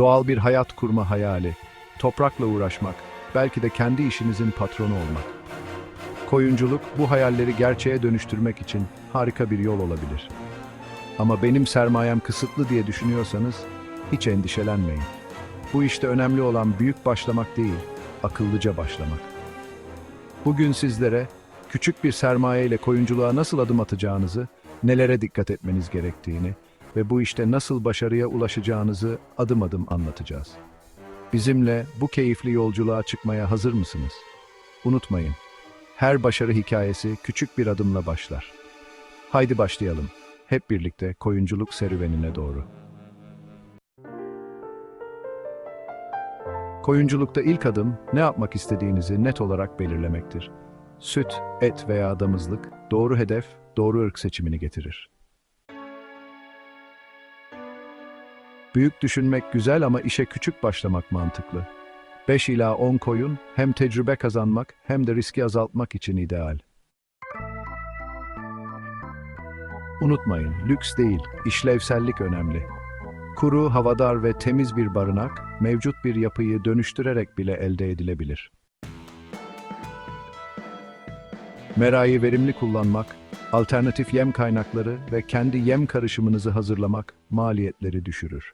Doğal bir hayat kurma hayali, toprakla uğraşmak, belki de kendi işinizin patronu olmak. Koyunculuk bu hayalleri gerçeğe dönüştürmek için harika bir yol olabilir. Ama benim sermayem kısıtlı diye düşünüyorsanız hiç endişelenmeyin. Bu işte önemli olan büyük başlamak değil, akıllıca başlamak. Bugün sizlere küçük bir sermaye ile koyunculuğa nasıl adım atacağınızı, nelere dikkat etmeniz gerektiğini ve bu işte nasıl başarıya ulaşacağınızı adım adım anlatacağız. Bizimle bu keyifli yolculuğa çıkmaya hazır mısınız? Unutmayın, her başarı hikayesi küçük bir adımla başlar. Haydi başlayalım. Hep birlikte koyunculuk serüvenine doğru. Koyunculukta ilk adım ne yapmak istediğinizi net olarak belirlemektir. Süt, et veya damızlık doğru hedef, doğru ırk seçimini getirir. Büyük düşünmek güzel ama işe küçük başlamak mantıklı. 5 ila 10 koyun hem tecrübe kazanmak hem de riski azaltmak için ideal. Unutmayın, lüks değil, işlevsellik önemli. Kuru, havadar ve temiz bir barınak, mevcut bir yapıyı dönüştürerek bile elde edilebilir. Merayı verimli kullanmak, alternatif yem kaynakları ve kendi yem karışımınızı hazırlamak maliyetleri düşürür.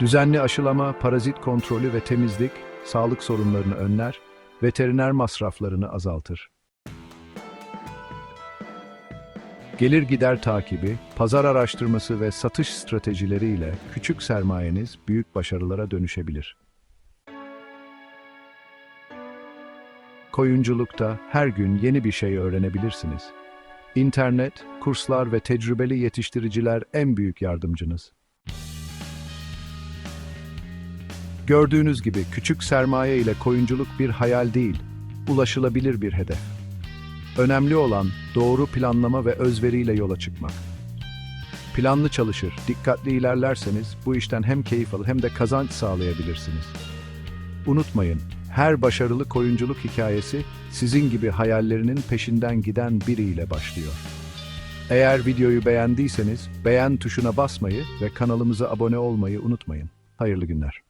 Düzenli aşılama, parazit kontrolü ve temizlik sağlık sorunlarını önler, veteriner masraflarını azaltır. Gelir gider takibi, pazar araştırması ve satış stratejileriyle küçük sermayeniz büyük başarılara dönüşebilir. Koyunculukta her gün yeni bir şey öğrenebilirsiniz. İnternet, kurslar ve tecrübeli yetiştiriciler en büyük yardımcınız. Gördüğünüz gibi küçük sermaye ile koyunculuk bir hayal değil, ulaşılabilir bir hedef. Önemli olan doğru planlama ve özveriyle yola çıkmak. Planlı çalışır, dikkatli ilerlerseniz bu işten hem keyif alır hem de kazanç sağlayabilirsiniz. Unutmayın, her başarılı koyunculuk hikayesi sizin gibi hayallerinin peşinden giden biriyle başlıyor. Eğer videoyu beğendiyseniz beğen tuşuna basmayı ve kanalımıza abone olmayı unutmayın. Hayırlı günler.